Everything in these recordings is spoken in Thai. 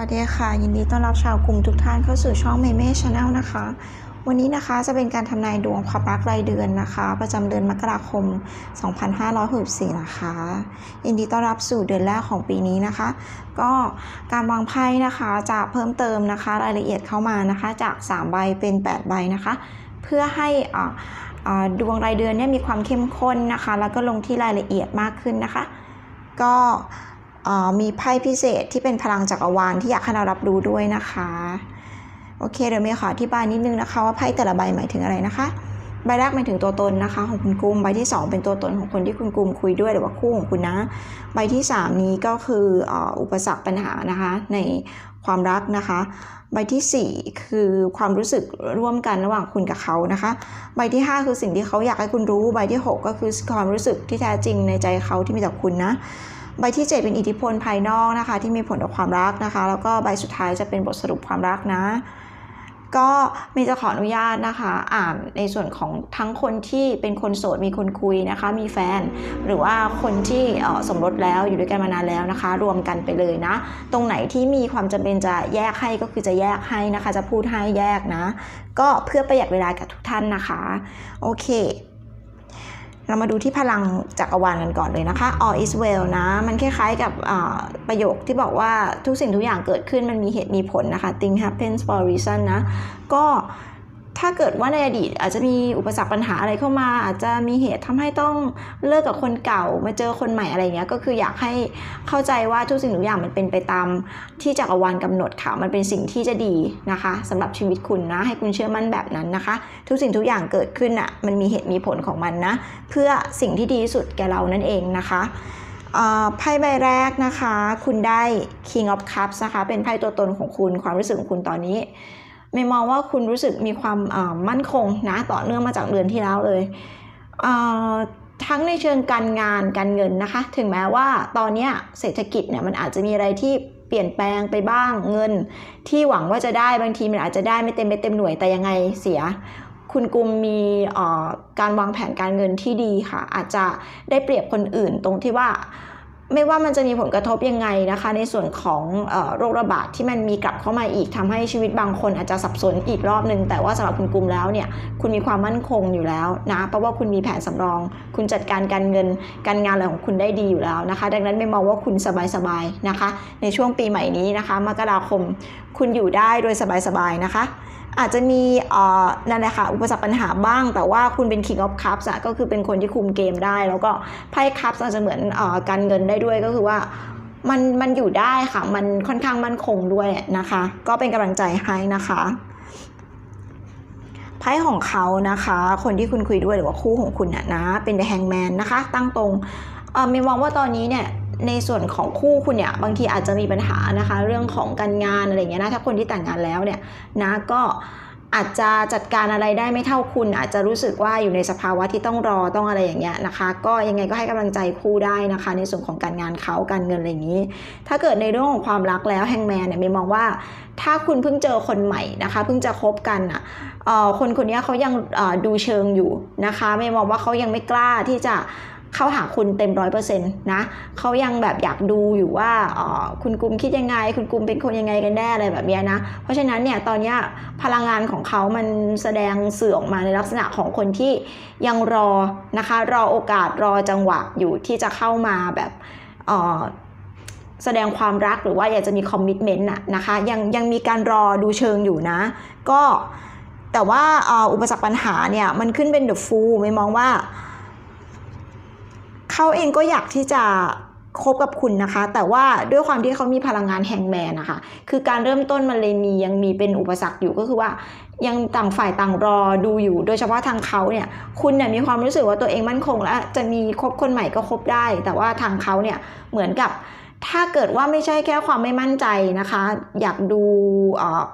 วัสดีค่ะ ยินดีต้อนรับชาวกลุ่มทุกท่านเข้าสู่ช่องเมเม่ชาแนลนะคะ วันนี้นะคะจะเป็นการทำนายดวงความรักรายเดือนนะคะ ประจำเดือนมกราคม 2564 นะคะ ยินดีต้อนรับสู่เดือนแรกของปีนี้นะคะ ก็การวางไพ่นะคะจะเพิ่มเติมนะคะ รายละเอียดเข้ามานะคะ จาก 3 ใบเป็น 8 ใบนะคะ เพื่อให้อาดวงรายเดือนเนี่ยมีความเข้มข้นนะคะ แล้วก็ลงที่รายละเอียดมากขึ้นนะคะ ก็ มีไพ่พิเศษที่เป็นพลังจักรวาลที่อยากให้เรารับรู้ด้วยนะคะ โอเคเดี๋ยวเมย์ขออธิบายนิดนึงนะคะว่าไพ่แต่ละใบหมายถึงอะไรนะคะ ใบแรกหมายถึงตัวตนนะคะ ของคุณกุมใบที่ 2 เป็นตัวตนของคนที่คุณกุมคุยด้วยหรือว่าคู่ของคุณนะ ใบที่ 3 นี้ก็คืออุปสรรคปัญหานะคะในความรักนะคะ ใบทีสี่4 คือความรู้สึกร่วมกันระหว่างคุณกับเขานะคะ ใบที่ 5 คือสิ่งที่เขาอยากให้คุณรู้ ใบที่ 6 ก็คือความรู้สึกที่แท้จริงในใจเขาที่มีต่อคุณนะ ใบที่ 7 เป็นอิทธิพลภายนอกนะคะ ที่มีผลต่อความรักนะคะ แล้วก็ใบสุดท้ายจะเป็นบทสรุปความรักนะ ก็มีจะขออนุญาตนะคะ อ่านในส่วนของทั้งคนที่เป็นคนโสดมีคนคุยนะคะ มีแฟน หรือว่าคนที่ออสมรสแล้วอยู่ด้วยกันมานานแล้วนะคะ รวมกันไปเลยนะ ตรงไหนที่มีความจำเป็นจะแยกให้ก็คือจะแยกให้นะคะ จะพูดให้แยกนะ ก็เพื่อประหยัดเวลากับทุกท่านนะคะ โอเค เรามาดูที่พลังจักรวาลกันก่อนเลยนะคะ all is well นะ มันคล้ายๆกับประโยคที่บอกว่าทุกสิ่งทุกอย่างเกิดขึ้นมันมีเหตุมีผลนะคะ thing happens for a reason นะ ก็ ถ้าเกิดว่าในอดีตอาจจะมีอุปสรรคปัญหาอะไรเข้ามา อาจจะมีเหตุทำให้ต้องเลิกกับคนเก่ามาเจอคนใหม่อะไรเงี้ยก็คืออยากให้เข้าใจว่าทุกสิ่งทุกอย่างมันเป็นไปตามที่จักรวาลกำหนดค่ะมันเป็นสิ่งที่จะดีนะคะสำหรับชีวิตคุณนะให้คุณเชื่อมั่นแบบนั้นนะคะ ทุกสิ่งทุกอย่างเกิดขึ้นอะมันมีเหตุมีผลของมันนะ เพื่อสิ่งที่ดีที่สุดแก่เรานั่นเองนะคะไพ่ใบแรกนะคะ คุณได้ King of Cups นะคะ เป็นไพ่ตัวตนของคุณความรู้สึกของคุณตอนนี้ ไม่มองว่าคุณรู้สึกมีความมั่นคงนะต่อเนื่องมาจากเดือนที่แล้วเลยเทั้งในเชิงการงานการเงินนะคะ ถึงแม้ว่าตอนนี้เศรษฐกิจเนี่ยมันอาจจะมีอะไรที่เปลี่ยนแปลงไปบ้างเงิน ที่หวังว่าจะได้บางทีมันอาจจะได้ไม่เต็มไม่เต็มหน่วยแต่ยังไงเสีย คุณกุมมีการวางแผนการเงินที่ดีค่ะ อาจจะได้เปรียบคนอื่นตรงที่ว่า ไม่ว่ามันจะมีผลกระทบยังไงนะคะ ในส่วนของอโรคระบาดที่มันมีกลับเข้ามาอีกทำให้ชีวิตบางคนอาจจะสับสนอีกรอบหนึ่งแต่ว่าสำหรับคุณกุมแล้วเนี่ยคุณมีความมั่นคงอยู่แล้วนะเพราะว่าคุณมีแผนสำรอง คุณจัดการการเงินการงานอะไรของคุณได้ดีอยู่แล้วนะคะ ดังนั้นไม่มองว่าคุณสบายๆนะคะ ในช่วงปีใหม่นี้นะคะมกราคม คุณอยู่ได้โดยสบายๆนะคะ อาจจะมีนั่นแหละค่ะอุปสรรคปัญหาบ้าง แต่ว่าคุณเป็น King of Cups อะก็คือเป็นคนที่คุมเกมได้ แล้วก็ไพ่ Cups อาจจะเหมือนอการเงินได้ด้วยก็คือว่ามันมันอยู่ได้ค่ะ มันค่อนข้างมั่นคงด้วยนะคะ ก็เป็นกำลังใจให้นะคะไพ่ของเขานะคะ คนที่คุณคุยด้วยหรือว่าคู่ของคุณน่ะนะเป็น The Hangman นะคะ ตั้งตรงเออมีมองว่าตอนนี้เนี่ย ในส่วนของคู่คุณเนี่ยบางทีอาจจะมีปัญหานะคะ เรื่องของการงานอะไรเงี้ยนะถ้าคนที่แต่งงานแล้วเนี่ยนะก็อาจจะจัดการอะไรได้ไม่เท่าคุณ อาจจะรู้สึกว่าอยู่ในสภาวะที่ต้องรอต้องอะไรอย่างเงี้ยนะคะ ก็ยังไงก็ให้กำลังใจคู่ได้นะคะ ในส่วนของการงานเขาการเงินอะไรอย่างนี้ ถ้าเกิดในเรื่องของความรักแล้วแฮงแมนเนี่ยเมย์มองว่า ถ้าคุณเพิ่งเจอคนใหม่นะคะ เพิ่งจะคบกันอะคนคนนี้เขายังดูเชิงอยู่นะคะเมย์มองว่าเขายังไม่กล้าที่จะ เข้าหาคุณเต็มร้อยเปอร์เซ็นต์นะเขายังแบบอยากดูอยู่ว่าคุณกุมคิดยังไง คุณกุมเป็นคนยังไงกันแน่อะไรแบบนี้นะ เพราะฉะนั้นเนี่ยตอนนี้พลังงานของเขามันแสดงสื่อออกมาในลักษณะของคนที่ยังรอนะคะรอโอกาสรอจังหวะอยู่ที่จะเข้ามาแบบแสดงความรักหรือว่าอยากจะมีคอมมิชเมนต์นะคะยังยังมีการรอดูเชิงอยู่นะ ก็แต่ว่าอุปสรรคปัญหาเนี่ยมันขึ้นเป็นเดอะฟูไม่มองว่า เขาเองก็อยากที่จะคบกับคุณนะคะ แต่ว่าด้วยความที่เขามีพลังงานแฮงแมนนะคะ คือการเริ่มต้นมันเลยมียังมีเป็นอุปสรรคอยู่ก็คือว่ายังต่างฝ่ายต่างรอดูอยู่ โดยเฉพาะทางเขาเนี่ยคุณเนี่ยมีความรู้สึกว่าตัวเองมั่นคง แล้วจะมีคบคนใหม่ก็คบได้ แต่ว่าทางเขาเนี่ยเหมือนกับ ถ้าเกิดว่าไม่ใช่แค่ความไม่มั่นใจนะคะ อยากดู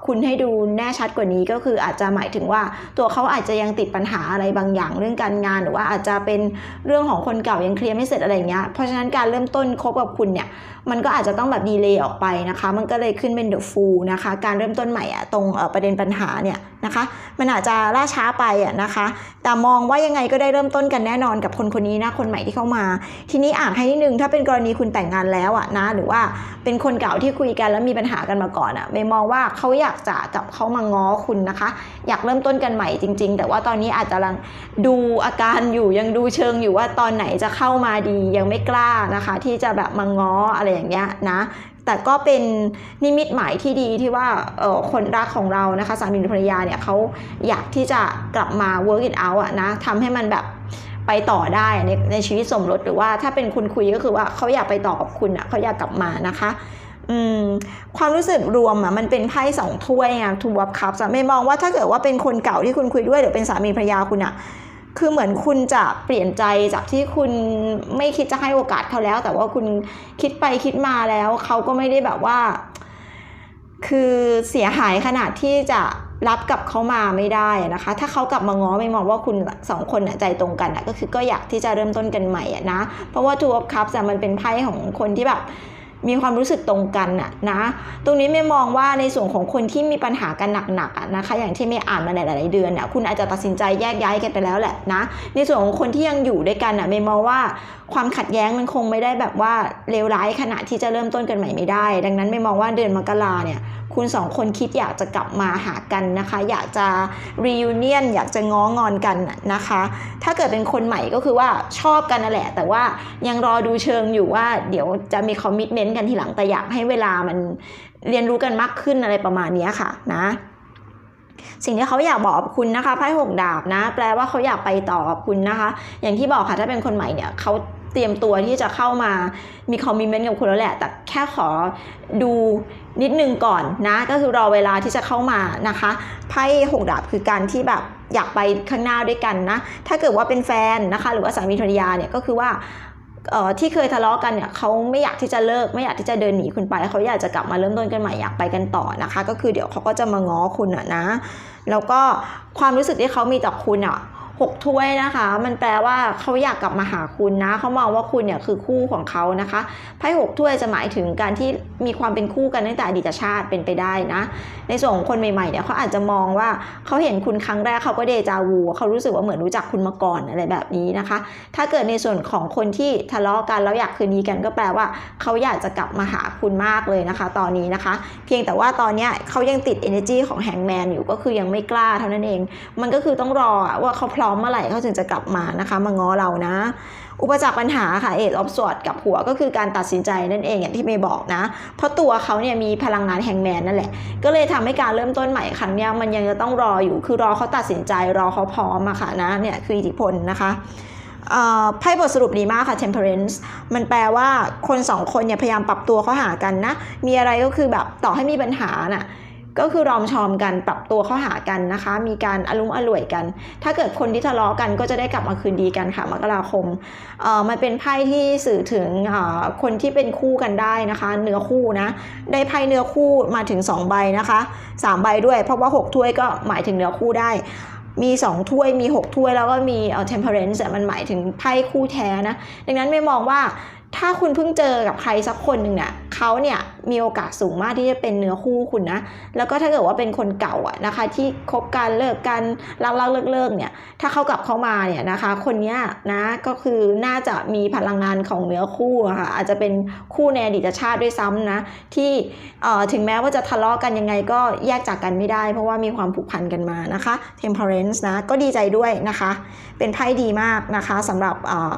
คุณให้ดูแน่ชัดกว่านี้ก็คืออาจจะหมายถึงว่าตัวเขาอาจจะยังติดปัญหาอะไรบางอย่างเรื่องการงาน หรือว่าอาจจะเป็นเรื่องของคนเก่ายังเคลียร์ไม่เสร็จอะไรเงี้ยเพราะฉะนั้นการเริ่มต้นคบกับคุณเนี่ยมันก็อาจจะต้องแบบดีเลย์ออกไปนะคะ มันก็เลยขึ้นเป็นเดอะฟูลนะคะ การเริ่มต้นใหม่อะตรงประเด็นปัญหาเนี่ยนะคะ มันอาจจะล่าช้าไปอะนะคะ แต่มองว่ายังไงก็ได้เริ่มต้นกันแน่นอนกับคนคนนี้นะคนใหม่ที่เข้ามา ทีนี้อ่านให้นิดนึงถ้าเป็นกรณีคุณแต่งงานแล้วอะนะ หรือว่าเป็นคนเก่าที่คุยกันแล้วมีปัญหากันมาก่อนอะเมย์มองว่าเขาอยากจะกับเขามาง้อคุณนะคะ อยากเริ่มต้นกันใหม่จริง ๆ แต่ว่าตอนนี้อาจจะกำลังดูอาการอยู่ยังดูเชิงอยู่ว่าตอนไหนจะเข้ามาดียังไม่กล้านะคะ ที่จะแบบมาง้ออะไรอย่างเงี้ยนะแต่ก็เป็นนิมิตหมายที่ดีที่ว่าคนรักของเรานะคะสามีหรือภรรยาเนี่ยเขาอยากที่จะกลับมา work it out อะนะทำให้มันแบบไปต่อได้ในในชีวิตสมรสหรือว่าถ้าเป็นคุณคุยก็คือว่าเขาอยากไปต่อกับคุณอะเขาอยากกลับมานะคะความรู้สึกรวมอะมันเป็นไพ่สองถ้วยไงทูวับคัพไม่มองว่าถ้าเกิดว่าเป็นคนเก่าที่คุณคุยด้วยหรือเป็นสามีภรรยาคุณอะ คือเหมือนคุณจะเปลี่ยนใจจากที่คุณไม่คิดจะให้โอกาสเขาแล้ว แต่ว่าคุณคิดไปคิดมาแล้ว เขาก็ไม่ได้แบบว่า คือเสียหายขนาดที่จะรับกับเขามาไม่ได้นะคะ ถ้าเขากลับมาง้อไม่มองว่าคุณสองคนใจตรงกันก็คือก็อยากที่จะเริ่มต้นกันใหม่นะ เพราะว่า Two of Cups อะมันเป็นไพ่ของคนที่แบบ มีความรู้สึกตรงกันอะนะ ตรงนี้ไม่มองว่าในส่วนของคนที่มีปัญหากันหนักๆอะนะคะ อย่างที่ไม่อ่านมาหลาย ๆ เดือนอะคุณอาจจะตัดสินใจแยกย้ายกันไปแล้วแหละนะ ในส่วนของคนที่ยังอยู่ด้วยกันอะไม่มองว่าความขัดแย้งมันคงไม่ได้แบบว่าเลวร้ายขนาดที่จะเริ่มต้นกันใหม่ไม่ได้ ดังนั้นไม่มองว่าเดือนมกราเนี่ยคุณสองคนคิดอยากจะกลับมาหากันนะคะ อยากจะ reunion อยากจะง้องอนกันนะนะคะ ถ้าเกิดเป็นคนใหม่ก็คือว่าชอบกันนั่นแหละ แต่ว่ายังรอดูเชิงอยู่ว่าเดี๋ยวจะมีคอมมิชเมนต์กันทีหลังแต่อยากให้เวลามันเรียนรู้กันมากขึ้นอะไรประมาณนี้ค่ะนะสิ่งที่เขาอยากบอกคุณนะคะไพ่หกดาบนะ แปลว่าเขาอยากไปต่อกับคุณนะคะ อย่างที่บอกค่ะถ้าเป็นคนใหม่เนี่ยเขาเตรียมตัวที่จะเข้ามามีคอมมิชเมนต์กับคุณแล้วแหละ แต่แค่ขอดูนิดนึงก่อนนะ ก็คือรอเวลาที่จะเข้ามานะคะไพ่หกดาบคือการที่แบบอยากไปข้างหน้าด้วยกันนะ ถ้าเกิดว่าเป็นแฟนนะคะ หรือว่าสามีภรรยาเนี่ยก็คือว่า ที่เคยทะเลาะกันเนี่ยเขาไม่อยากที่จะเลิกไม่อยากที่จะเดินหนีคุณไปเขาอยากจะกลับมาเริ่มต้นกันใหม่อยากไปกันต่อนะคะ ก็คือเดี๋ยวเขาก็จะมาง้อคุณอะนะ แล้วก็ความรู้สึกที่เขามีต่อคุณอะ หกถ้วยนะคะ มันแปลว่าเขาอยากกลับมาหาคุณนะเขามองว่าคุณเนี่ยคือคู่ของเขานะคะไพ่หกถ้วยจะหมายถึงการที่มีความเป็นคู่กันตั้งแต่อดีตชาติเป็นไปได้นะ ในส่วนของคนใหม่ๆเนี่ยเขาอาจจะมองว่าเขาเห็นคุณครั้งแรกเขาก็เดจาวูเขารู้สึกว่าเหมือนรู้จักคุณมาก่อนอะไรแบบนี้นะคะ ถ้าเกิดในส่วนของคนที่ทะเลาะกันแล้วอยากคืนดีกันก็แปลว่าเขาอยากจะกลับมาหาคุณมากเลยนะคะ ตอนนี้นะคะ เพียงแต่ว่าตอนนี้เขายังติด energy ของแฮงแมนอยู่ก็คือยังไม่กล้าเท่านั้นเอง มันก็คือต้องรอว่าเขาพร้อมเมื่อไหร่เขาถึงจะกลับมานะคะ มาง้อเรานะ อุปสรรคปัญหาค่ะเอ of อ w สวดกับหัวก็คือการตัดสินใจนั่นเองอย่างที่เมย์บอกนะ เพราะตัวเขาเนี่ยมีพลังงานแฮงแมนนั่นแหละ ก็เลยทำให้การเริ่มต้นใหม่ครั้งเนี้ยมันยังจะต้องรออยู่คือรอเขาตัดสินใจรอเขาพร้อมอะค่ะนะเนี่ยคืออิทธิพลนะคะไพ่บทสรุปดีมากค่ะ temperance มันแปลว่าคนสองคนเนี่ยพยายามปรับตัวเข้าหากันนะ มีอะไรก็คือแบบต่อให้มีปัญหาน่ะ ก็คือรอมชอมกันปรับตัวเข้าหากันนะคะ มีการอารมณ์อร่วยกัน ถ้าเกิดคนที่ทะเลาะกันก็จะได้กลับมาคืนดีกันค่ะมกราคมเอ่อมันเป็นไพ่ที่สื่อถึงอ่อคนที่เป็นคู่กันได้นะคะ เนื้อคู่นะได้ไพ่เนื้อคู่มาถึง 2 ใบนะคะ 3 ใบด้วย เพราะว่า 6 ถ้วยก็หมายถึงเนื้อคู่ได้มี 2 ถ้วยมี 6 ถ้วยแล้วก็มีเอ่อ temperance อะมันหมายถึงไพ่คู่แท้นะ ดังนั้นไม่มองว่าถ้าคุณเพิ่งเจอกับใครสักคนหนึ่งเนี่ย เขาเนี่ยมีโอกาสสูงมากที่จะเป็นเนื้อคู่คุณนะ แล้วก็ถ้าเกิดว่าเป็นคนเก่าอะนะคะ ที่คบกันเลิกกันรักรักเลิกเลิกเนี่ย ถ้าเขากลับเข้ามาเนี่ยนะคะ คนเนี้ยนะก็คือน่าจะมีพลังงานของเนื้อคู่ะค่ะอาจจะเป็นคู่ในอดีตชาติด้วยซ้ำนะ ที่เอ่อถึงแม้ว่าจะทะเลาะกันยังไงก็แยกจากกันไม่ได้ เพราะว่ามีความผูกพันกันมานะคะ temperance นะก็ดีใจด้วยนะคะ เป็นไพ่ดีมากนะคะสำหรับเอ่อ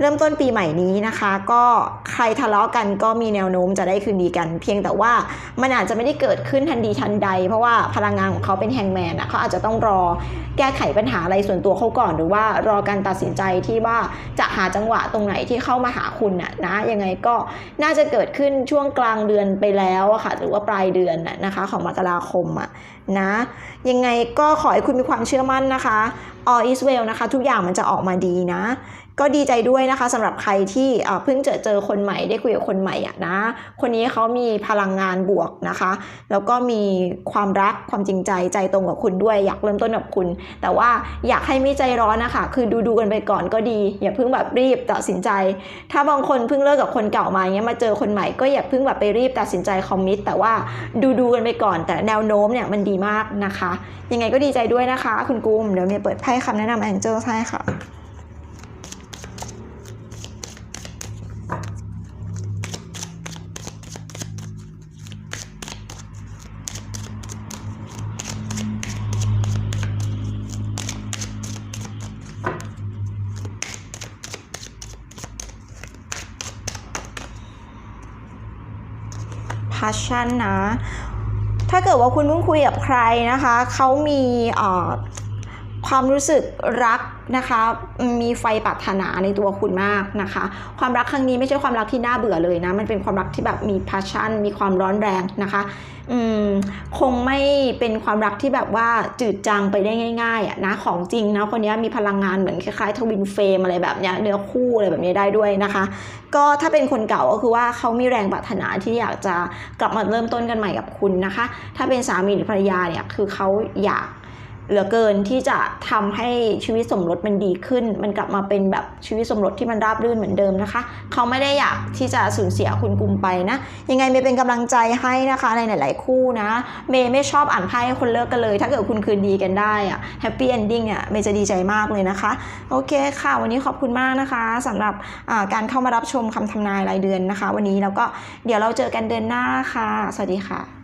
เริ่มต้นปีใหม่นี้นะคะ ก็ใครทะเลาะกันก็มีแนวโน้มจะได้คืนดีกัน เพียงแต่ว่ามันอาจจะไม่ได้เกิดขึ้นทันทีทันใด เพราะว่าพลังงานของเขาเป็นแฮงแมนอะเขาอาจจะต้องรอแก้ไขปัญหาอะไรส่วนตัวเขาก่อน หรือว่ารอการตัดสินใจที่ว่าจะหาจังหวะตรงไหนที่เข้ามาหาคุณน่ะนะยังไงก็น่าจะเกิดขึ้นช่วงกลางเดือนไปแล้วอะค่ะหรือว่าปลายเดือนนะนะคะของมกราคมอะนะยังไงก็ขอให้คุณมีความเชื่อมั่นนะคะ all is well นะคะ ทุกอย่างมันจะออกมาดีนะ ก็ดีใจด้วยนะคะสำหรับใครที่เพิ่งเจอเจอคนใหม่ได้คุยกับคนใหม่อะนะ คนนี้เขามีพลังงานบวกนะคะ แล้วก็มีความรักความจริงใจใจตรงกับคุณด้วย อยากเริ่มต้นกับคุณ แต่ว่าอยากให้ไม่ใจร้อนนะคะ คือดูดูกันไปก่อนก็ดี อย่าเพิ่งแบบรีบตัดสินใจ ถ้าบางคนเพิ่งเลิกกับคนเก่ามาอย่างเงี้ยมาเจอคนใหม่ก็อย่าเพิ่งแบบไปรีบตัดสินใจคอมมิตแต่ว่าดูดูกันไปก่อน แต่แนวโน้มเนี่ยมันดีมากนะคะ ยังไงก็ดีใจด้วยนะคะ คุณกุมเดี๋ยวเมย์เปิดไพ่คำแนะนำแองเจิลให้ค่ะ passion นะ ถ้าเกิดว่าคุณเพิ่งคุยกับใครนะคะ เขามีเอ่อ ความรู้สึกรักนะคะ มีไฟปรารถนาในตัวคุณมากนะคะ ความรักครั้งนี้ไม่ใช่ความรักที่น่าเบื่อเลยนะ มันเป็นความรักที่แบบมี passion มีความร้อนแรงนะคะอืมคงไม่เป็นความรักที่แบบว่าจืดจางไปได้ง่ายๆอะนะของจริงนะคนนี้มีพลังงานเหมือนคล้ายๆทวินเฟมอะไรแบบเนี้ยเนื้อคู่อะไรแบบนี้ได้ด้วยนะคะ ก็ถ้าเป็นคนเก่าก็คือว่าเขามีแรงปรารถนาที่อยากจะกลับมาเริ่มต้นกันใหม่กับคุณนะคะ ถ้าเป็นสามีหรือภรรยาเนี่ยคือเขาอยาก เหลือเกินที่จะทำให้ชีวิตสมรสมันดีขึ้น มันกลับมาเป็นแบบชีวิตสมรสที่มันราบรื่นเหมือนเดิมนะคะ เขาไม่ได้อยากที่จะสูญเสียคุณกุมไปนะ ยังไงเมย์เป็นกำลังใจให้นะคะในหลาย ๆ คู่นะ เมย์ไม่ชอบอ่านไพ่คนเลิกกันเลย ถ้าเกิดคุณคืนดีกันได้อะแฮปปี้เอนดิ้งอะเมย์จะดีใจมากเลยนะคะ โอเคค่ะ วันนี้ขอบคุณมากนะคะสำหรับการเข้ามารับชมคำทำนายรายเดือนนะคะ วันนี้แล้วก็เดี๋ยวเราเจอกันเดือนหน้าค่ะ สวัสดีค่ะ